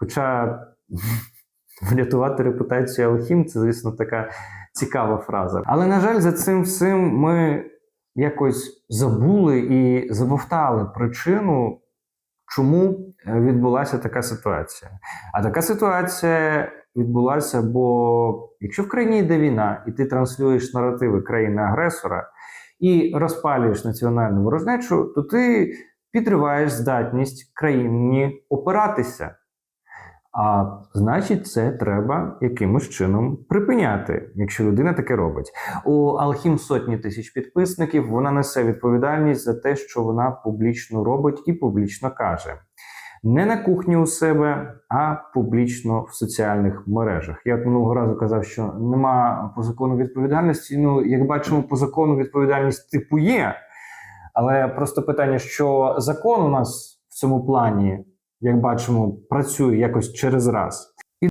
Хоча врятувати репутацію Алхім це, звісно, така цікава фраза. Але, на жаль, за цим всім ми якось забули і забовтали причину, чому е, відбулася така ситуація. А така ситуація відбулася, бо якщо в країні йде війна, і ти транслюєш наративи країни-агресора і розпалюєш національну ворожнечу, то ти підриваєш здатність країні опиратися. А значить, це треба якимось чином припиняти, якщо людина таке робить. У Алхім сотні тисяч підписників. Вона несе відповідальність за те, що вона публічно робить і публічно каже. Не на кухні у себе, а публічно в соціальних мережах. Я минулого разу казав, що нема по закону відповідальності. Ну, як бачимо, по закону відповідальність типу є. Але просто питання, що закон у нас в цьому плані, як бачимо, працює якось через раз.